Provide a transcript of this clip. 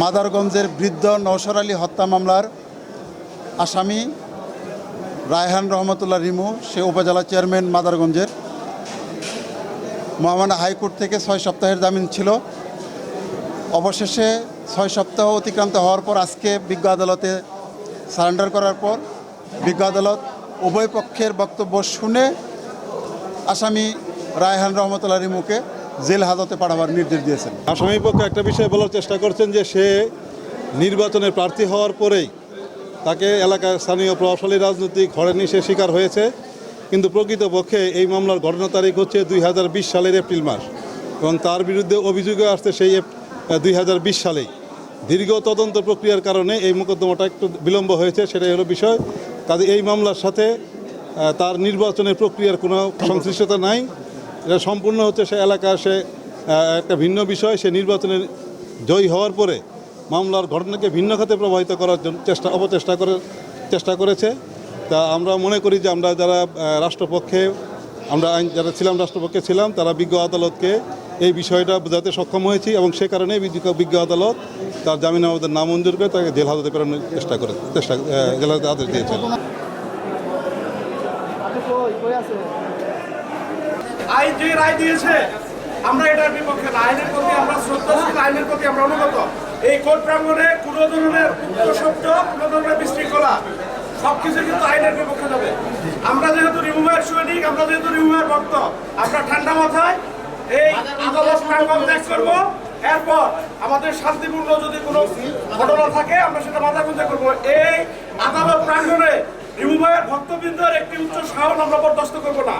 মাদারগঞ্জের বৃদ্ধ নৌসর আলী হত্যা মামলার আসামি রায়হান রহমতুল্লাহ রিমু, সে উপজেলা চেয়ারম্যান মাদারগঞ্জের। মহামানা হাইকোর্ট থেকে ছয় সপ্তাহের জামিন ছিল। অবশেষে ছয় সপ্তাহ অতিক্রান্ত হওয়ার পর আজকে বিজ্ঞ আদালতে সারেন্ডার করার পর বিজ্ঞ আদালত উভয় পক্ষের বক্তব্য শুনে আসামি রায়হান রহমতুল্লাহ রিমুকে জেল হাজতে পাঠাবার নির্দেশ দিয়েছেন। আসামি পক্ষে একটা বিষয় বলার চেষ্টা করছেন যে সে নির্বাচনে প্রার্থী হওয়ার পরেই তাকে এলাকার স্থানীয় প্রভাবশালী রাজনৈতিক হরেনি সে শিকার হয়েছে। কিন্তু প্রকৃতপক্ষে এই মামলার ঘটনা তারিখ হচ্ছে দুই হাজার বিশ সালের এপ্রিল মাস এবং তার বিরুদ্ধে অভিযোগও আসছে সেই দুই হাজার বিশ সালেই। দীর্ঘ তদন্ত প্রক্রিয়ার কারণে এই মোকদ্দমাটা একটু বিলম্ব হয়েছে, সেটাই হলো বিষয়। কাজে এই মামলার সাথে তার নির্বাচনের প্রক্রিয়ার কোনো সংশ্লিষ্টতা নাই। এটা সম্পূর্ণ হচ্ছে সে এলাকা, সে একটা ভিন্ন বিষয়। সে নির্বাচনে জয়ী হওয়ার পরে মামলার ঘটনাকে ভিন্ন খাতে প্রবাহিত করার জন্য চেষ্টা, অপচেষ্টা করে, চেষ্টা করেছে। তা আমরা মনে করি যে আমরা যারা রাষ্ট্রপক্ষে, আমরা যারা ছিলাম, রাষ্ট্রপক্ষে ছিলাম, তারা বিজ্ঞ আদালতকে এই বিষয়টা বোঝাতে সক্ষম হয়েছি এবং সে কারণে বিজ্ঞ- আদালত তার জামিন আমাদের নামঞ্জুর করে তাকে জেল হাজতে প্রেরণের চেষ্টা করে, চেষ্টা জেল হাজতে আদেশ দিয়েছেন। আইন যে রায় দিয়েছে, আমরা এটার বিপক্ষে না। আইনের প্রতি আমরা শ্রদ্ধাশীল আইনের প্রতি আমরা অনুগত। এই কোর্ট প্রাঙ্গণে কোনো ধরনের শব্দ কোনো ধরনের বিশৃঙ্খলা, সবকিছু কিন্তু আইনের বিপক্ষে যাবে। আমরা যেহেতু রিমুভার সৈনিক, আমরা যেহেতু রিমুভার ভক্ত, আমরা ঠান্ডা মাথায় এই আদালত প্রাঙ্গণ ত্যাগ করব। এরপর আমাদের শান্তিপূর্ণ যদি কোনো ঘটনা থাকে, আমরা সেটা মাথা গুঁজে করব। এই আদালত প্রাঙ্গণে রিমুভার ভক্তবৃন্দের একটি উচ্চ সাহন আমরা বরদাস্ত করব না।